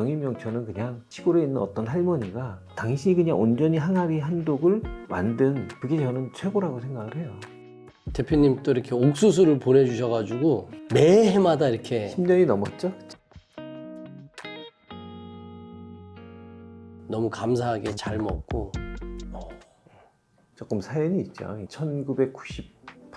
영인명처는 그냥 시골에 있는 어떤 할머니가 당신이 그냥 온전히 항아리 한독을 만든 그게 저는 최고라고 생각을 해요. 대표님 또 이렇게 옥수수를 보내주셔가지고 매해마다 이렇게 10년이 넘었죠? 너무 감사하게 잘 먹고 조금 사연이 있죠.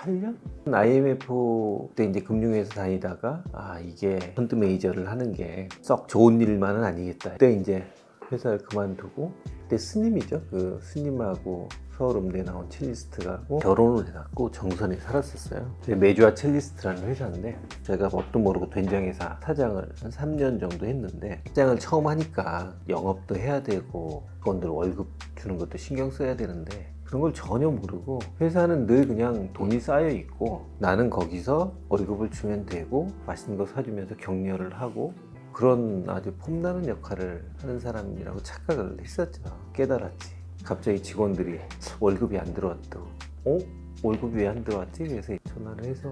1998년 IMF 때 이제 금융회사 다니다가 아 이게 펀드 매니저를 하는 게 썩 좋은 일만은 아니겠다. 그때 이제 회사를 그만두고 그때 스님이죠. 그 스님하고 서울음대 나온 첼리스트하고 결혼을 해갖고 정선에 살았었어요. 메주아 첼리스트라는 회사인데 제가 뭣도 모르고 된장회사 사장을 한 3년 정도 했는데 사장을 처음 하니까 영업도 해야 되고 직원들 월급 주는 것도 신경 써야 되는데 그런 걸 전혀 모르고 회사는 늘 그냥 돈이 쌓여 있고 나는 거기서 월급을 주면 되고 맛있는 거 사주면서 격려를 하고 그런 아주 폼나는 역할을 하는 사람이라고 착각을 했었죠. 깨달았지. 갑자기 직원들이 월급이 안 들어왔다고. 어? 월급이 왜 안 들어왔지? 그래서 전화를 해서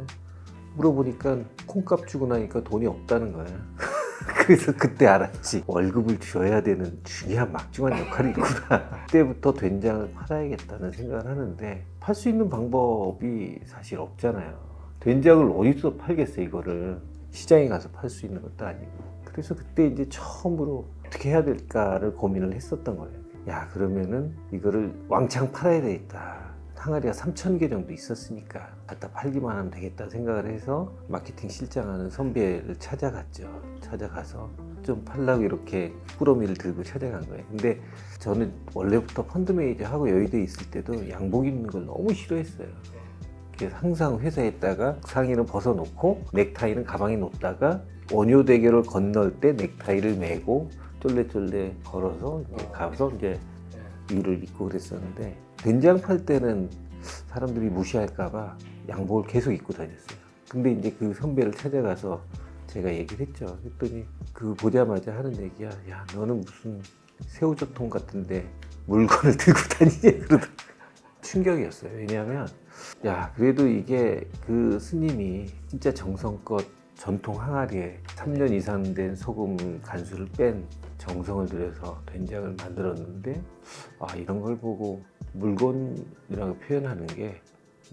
물어보니까 콩값 주고 나니까 돈이 없다는 거야. 그래서 그때 알았지. 월급을 줘야 되는 중요한 막중한 역할이 있구나. 그때부터 된장을 팔아야겠다는 생각을 하는데 팔 수 있는 방법이 사실 없잖아요. 된장을 어디서 팔겠어 이거를 시장에 가서 팔 수 있는 것도 아니고. 그래서 그때 이제 처음으로 어떻게 해야 될까를 고민을 했었던 거예요. 야 그러면은 이거를 왕창 팔아야 되겠다. 항아리가 3천 개 정도 있었으니까 갖다 팔기만 하면 되겠다 생각을 해서 마케팅 실장하는 선배를 찾아갔죠. 찾아가서 좀 팔라고 이렇게 꾸러미를 들고 찾아간 거예요. 근데 저는 원래부터 펀드 매니저 하고 여의도에 있을 때도 양복 입는 걸 너무 싫어했어요. 그래서 항상 회사에 있다가 상의는 벗어놓고 넥타이는 가방에 놓다가 원효 대교를 건널 때 넥타이를 메고 쫄래쫄래 걸어서 이제 가서 이제 위를 입고 그랬었는데 된장 팔 때는 사람들이 무시할까봐 양복을 계속 입고 다녔어요. 근데 이제 그 선배를 찾아가서 제가 얘기를 했죠. 했더니 그 보자마자 하는 얘기야. 야, 너는 무슨 새우젓통 같은데 물건을 들고 다니냐 그러더 충격이었어요. 왜냐하면 야 그래도 이게 그 스님이 진짜 정성껏 전통 항아리에 3년 이상 된 소금을 간수를 뺀 정성을 들여서 된장을 만들었는데 아 이런 걸 보고 물건이라고 표현하는 게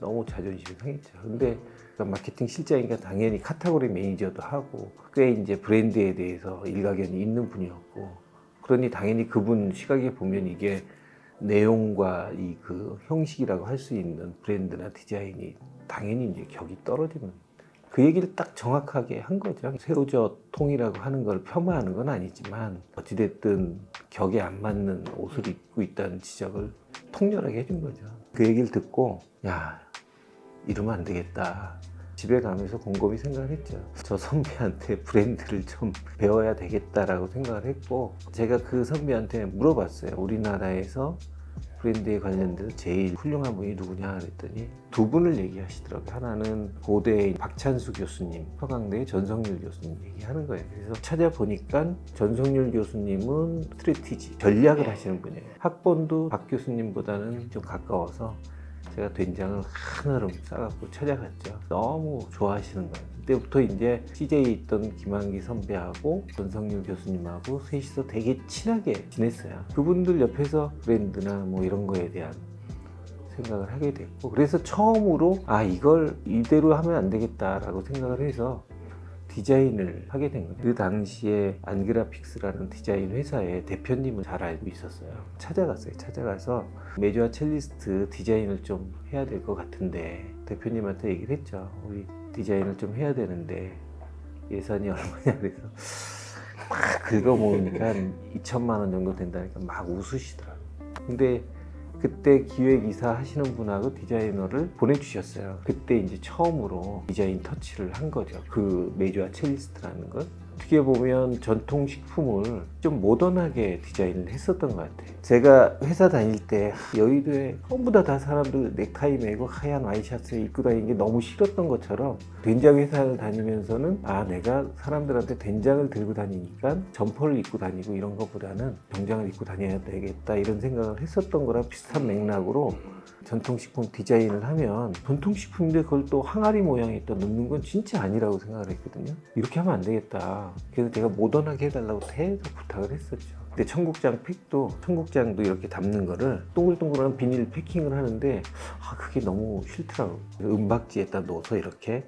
너무 자존심이 상했죠. 근데 그러니까 마케팅 실장이니까 당연히 카테고리 매니저도 하고 꽤 이제 브랜드에 대해서 일가견이 있는 분이었고 그러니 당연히 그분 시각에 보면 이게 내용과 이 그 형식이라고 할 수 있는 브랜드나 디자인이 당연히 이제 격이 떨어지는 그 얘기를 딱 정확하게 한 거죠. 새우젓 통이라고 하는 걸 폄하하는 건 아니지만 어찌됐든 격에 안 맞는 옷을 입고 있다는 지적을 통렬하게 해준 거죠. 그 얘기를 듣고 야 이러면 안 되겠다. 집에 가면서 곰곰이 생각을 했죠. 저 선배한테 브랜드를 좀 배워야 되겠다라고 생각을 했고 제가 그 선배한테 물어봤어요. 우리나라에서 브랜드에 관련돼서 제일 훌륭한 분이 누구냐 그랬더니 두 분을 얘기하시더라고요. 하나는 고대의 박찬수 교수님, 서강대의 전성률 교수님 얘기하는 거예요. 그래서 찾아보니까 전성률 교수님은 스트레티지, 전략을 하시는 분이에요. 학번도 박 교수님보다는 좀 가까워서 제가 된장을 한아름 싸갖고 찾아갔죠. 너무 좋아하시는 거예요. 그때부터 이제 CJ에 있던 김한기 선배하고 전성률 교수님하고 셋이서 되게 친하게 지냈어요. 그분들 옆에서 브랜드나 뭐 이런 거에 대한 생각을 하게 됐고 그래서 처음으로 아 이걸 이대로 하면 안 되겠다라고 생각을 해서 디자인을 하게 된 거예요. 그 당시에 안그라픽스라는 디자인 회사의 대표님을 잘 알고 있었어요. 찾아갔어요. 찾아가서 메주아 첼리스트 디자인을 좀 해야 될 것 같은데 대표님한테 얘기를 했죠. 우리 디자인을 좀 해야 되는데 예산이 얼마냐 그래서 막 긁어 모으니까 2천만 원 정도 된다니까 막 웃으시더라고요. 근데 그때 기획이사 하시는 분하고 디자이너를 보내주셨어요. 그때 이제 처음으로 디자인 터치를 한 거죠. 그 메주아 첼리스트라는 걸. 어떻게 보면 전통 식품을 좀 모던하게 디자인을 했었던 것 같아요. 제가 회사 다닐 때 여의도에 전부 다, 다 사람들 넥타이 메고 하얀 와이셔츠 입고 다니는 게 너무 싫었던 것처럼 된장 회사를 다니면서는 아 내가 사람들한테 된장을 들고 다니니까 점퍼를 입고 다니고 이런 것보다는 정장을 입고 다녀야 되겠다 이런 생각을 했었던 거랑 비슷한 맥락으로 전통식품 디자인을 하면 전통식품인데 그걸 또 항아리 모양에 또 넣는 건 진짜 아니라고 생각을 했거든요. 이렇게 하면 안 되겠다. 그래서 제가 모던하게 해달라고 계속 부탁을 했었죠. 근데 청국장 팩도 청국장도 이렇게 담는 거를 동글동글한 비닐 패킹을 하는데 아 그게 너무 싫더라고. 그래서 은박지에다 넣어서 이렇게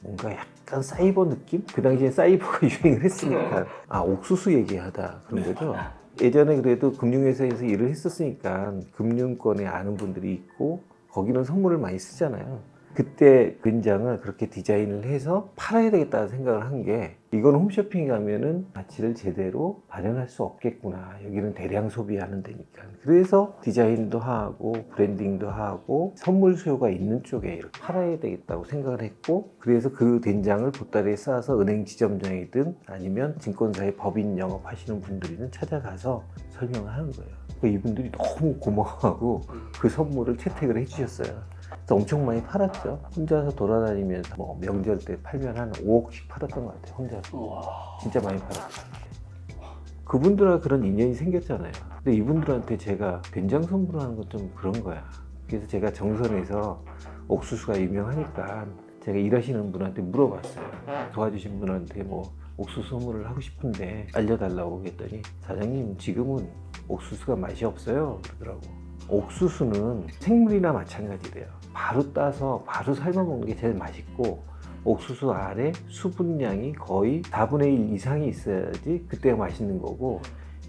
뭔가 약간 사이버 느낌? 그 당시에 사이버가 유행을 했으니까 아 옥수수 얘기하다 그런 거죠. 예전에 그래도 금융회사에서 일을 했었으니까 금융권에 아는 분들이 있고 거기는 선물을 많이 쓰잖아요. 그때 된장을 그렇게 디자인을 해서 팔아야 되겠다는 생각을 한 게 이건 홈쇼핑에 가면은 가치를 제대로 발현할 수 없겠구나. 여기는 대량 소비하는 데니까. 그래서 디자인도 하고 브랜딩도 하고 선물 수요가 있는 쪽에 이렇게 팔아야 되겠다고 생각을 했고 그래서 그 된장을 보따리에 싸서 은행 지점장이든 아니면 증권사의 법인 영업하시는 분들이든 찾아가서 설명을 하는 거예요. 그 이분들이 너무 고마워하고 그 선물을 채택을 해주셨어요. 그래서 엄청 많이 팔았죠. 혼자서 돌아다니면서 뭐 명절 때 팔면 한 5억씩 팔았던 것 같아요. 혼자서. 와. 진짜 많이 팔았어요. 그분들과 그런 인연이 생겼잖아요. 근데 이분들한테 제가 된장 선물하는 건 좀 그런 거야. 그래서 제가 정선에서 옥수수가 유명하니까 제가 일하시는 분한테 물어봤어요. 도와주신 분한테 뭐 옥수수 선물을 하고 싶은데 알려달라고 했더니 사장님 지금은 옥수수가 맛이 없어요 그러더라고. 옥수수는 생물이나 마찬가지래요. 바로 따서 바로 삶아 먹는 게 제일 맛있고 옥수수 안에 수분량이 거의 4분의 1 이상이 있어야지 그때가 맛있는 거고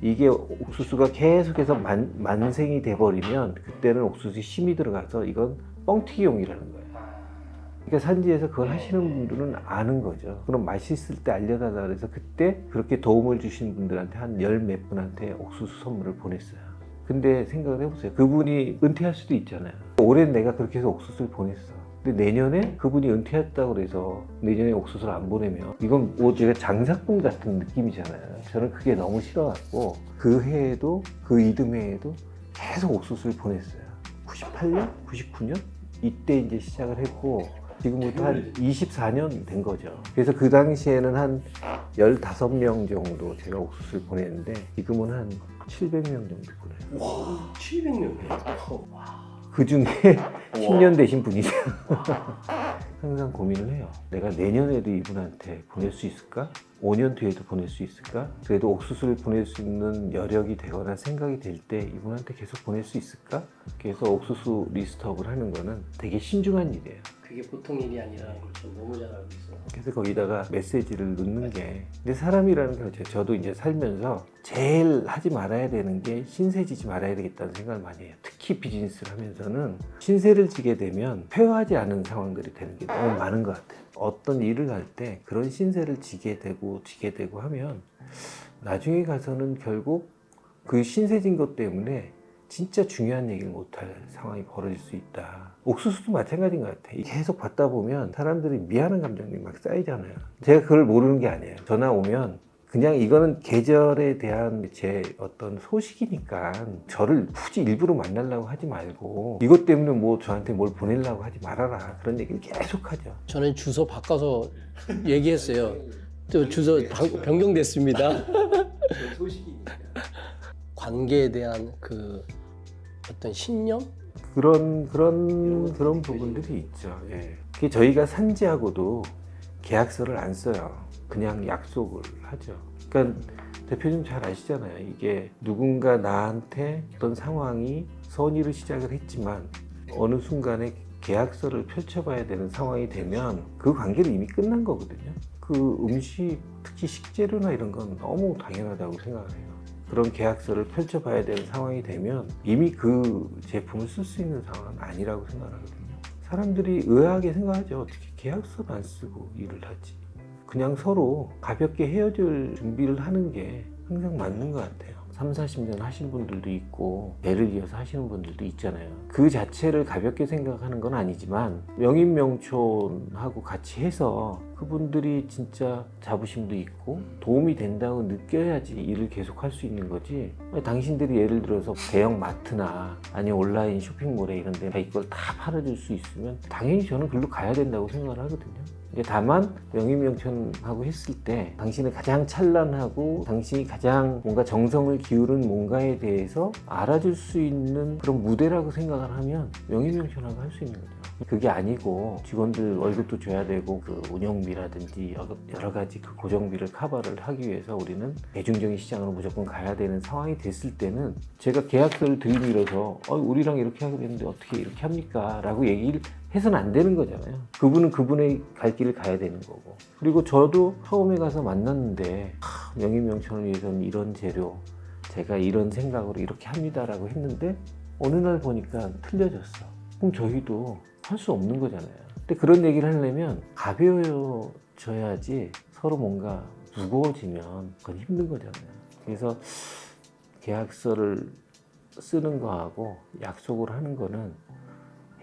이게 옥수수가 계속해서 만, 만생이 돼버리면 그때는 옥수수에 힘이 들어가서 이건 뻥튀기용이라는 거예요. 그러니까 산지에서 그걸 하시는 분들은 아는 거죠. 그럼 맛있을 때 알려달라 그래서 그때 그렇게 도움을 주신 분들한테 한 열 몇 분한테 옥수수 선물을 보냈어요. 근데 생각을 해보세요. 그분이 은퇴할 수도 있잖아요. 올해 내가 그렇게 해서 옥수수를 보냈어. 근데 내년에 그분이 은퇴했다고 그래서 내년에 옥수수를 안 보내면 이건 뭐 제가 장사꾼 같은 느낌이잖아요. 저는 그게 너무 싫어갖고 그 해에도 그 이듬해에도 계속 옥수수를 보냈어요. 98년? 99년? 이때 이제 시작을 했고 지금부터 한 24년 된 거죠. 그래서 그 당시에는 한 15명 정도 제가 옥수수를 보냈는데 지금은 한 700명 정도 보내요. 와. 700명. 그 중에 10년 되신 분이죠. 항상 고민을 해요. 내가 내년에도 이분한테 보낼 수 있을까? 5년 뒤에도 보낼 수 있을까? 그래도 옥수수를 보낼 수 있는 여력이 되거나 생각이 될 때 이분한테 계속 보낼 수 있을까? 그래서 옥수수 리스트업을 하는 거는 되게 신중한 일이에요. 그게 보통 일이 아니라는 걸 전 너무 잘 알고 있어요. 그래서 거기다가 메시지를 넣는 게 근데 사람이라는 게 그렇죠. 저도 이제 살면서 제일 하지 말아야 되는 게 신세지지 말아야 되겠다는 생각을 많이 해요. 특히 비즈니스를 하면서는 신세를 지게 되면 회화하지 않은 상황들이 되는 게 너무 많은 것 같아요. 어떤 일을 할 때 그런 신세를 지게 되고 지게 되고 하면 나중에 가서는 결국 그 신세진 것 때문에 진짜 중요한 얘기를 못할 상황이 벌어질 수 있다. 옥수수도 마찬가지인 것 같아. 계속 받다 보면 사람들이 미안한 감정이 막 쌓이잖아요. 제가 그걸 모르는 게 아니에요. 전화 오면 그냥 이거는 계절에 대한 제 어떤 소식이니까 저를 굳이 일부러 만나려고 하지 말고 이것 때문에 뭐 저한테 뭘 보내려고 하지 말아라. 그런 얘기를 계속 하죠. 저는 주소 바꿔서 얘기했어요. 또 주소 방- 변경됐습니다. 관계에 대한 그 어떤 신념? 그런 그런 그런 부분들이 있죠. 예. 그게 저희가 산지하고도 계약서를 안 써요. 그냥 약속을 하죠. 그러니까 대표님 잘 아시잖아요. 이게 누군가 나한테 어떤 상황이 선의를 시작을 했지만 어느 순간에 계약서를 펼쳐봐야 되는 상황이 되면 그 관계는 이미 끝난 거거든요. 그 음식, 특히 식재료나 이런 건 너무 당연하다고 생각을 해요. 그런 계약서를 펼쳐봐야 되는 상황이 되면 이미 그 제품을 쓸 수 있는 상황은 아니라고 생각하거든요. 사람들이 의아하게 생각하죠. 어떻게 계약서를 안 쓰고 일을 하지? 그냥 서로 가볍게 헤어질 준비를 하는 게 항상 맞는 것 같아요. 3, 40년 하신 분들도 있고 배를 이어서 하시는 분들도 있잖아요. 그 자체를 가볍게 생각하는 건 아니지만 명인명촌하고 같이 해서 그분들이 진짜 자부심도 있고 도움이 된다고 느껴야지 일을 계속 할 수 있는 거지. 당신들이 예를 들어서 대형 마트나 아니 온라인 쇼핑몰에 이런 데 이걸 다 팔아줄 수 있으면 당연히 저는 글로 가야 된다고 생각을 하거든요. 다만 명인명천하고 했을 때 당신의 가장 찬란하고 당신이 가장 뭔가 정성을 기울인 뭔가에 대해서 알아줄 수 있는 그런 무대라고 생각을 하면 명인명천하고 할 수 있는 거죠. 그게 아니고 직원들 월급도 줘야 되고 그 운영비라든지 여러- 가지 그 고정비를 커버를 하기 위해서 우리는 대중적인 시장으로 무조건 가야 되는 상황이 됐을 때는 제가 계약서를 들이밀어서 어, 우리랑 이렇게 하기로 했는데 어떻게 이렇게 합니까? 라고 얘기를 해서는 안 되는 거잖아요. 그분은 그분의 갈 길을 가야 되는 거고. 그리고 저도 처음에 가서 만났는데 하, 명인명천을 위해서는 이런 재료, 제가 이런 생각으로 이렇게 합니다라고 했는데 어느 날 보니까 틀려졌어. 그럼 저희도 할 수 없는 거잖아요. 근데 그런 얘기를 하려면 가벼워져야지 서로 뭔가 무거워지면 그건 힘든 거잖아요. 그래서 계약서를 쓰는 거하고 약속을 하는 거는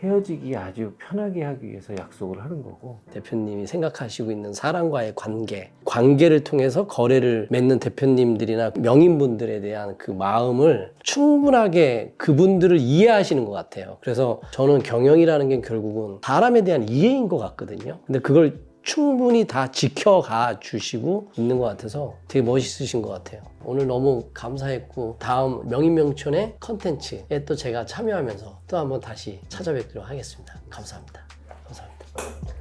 헤어지기 아주 편하게 하기 위해서 약속을 하는 거고 대표님이 생각하시고 있는 사람과의 관계, 관계를 통해서 거래를 맺는 대표님들이나 명인분들에 대한 그 마음을 충분하게 그분들을 이해하시는 것 같아요. 그래서 저는 경영이라는 게 결국은 사람에 대한 이해인 것 같거든요. 근데 그걸 충분히 다 지켜가 주시고 있는 것 같아서 되게 멋있으신 것 같아요. 오늘 너무 감사했고 다음 명인명촌의 컨텐츠에 또 제가 참여하면서 또 한번 다시 찾아뵙도록 하겠습니다. 감사합니다. 감사합니다.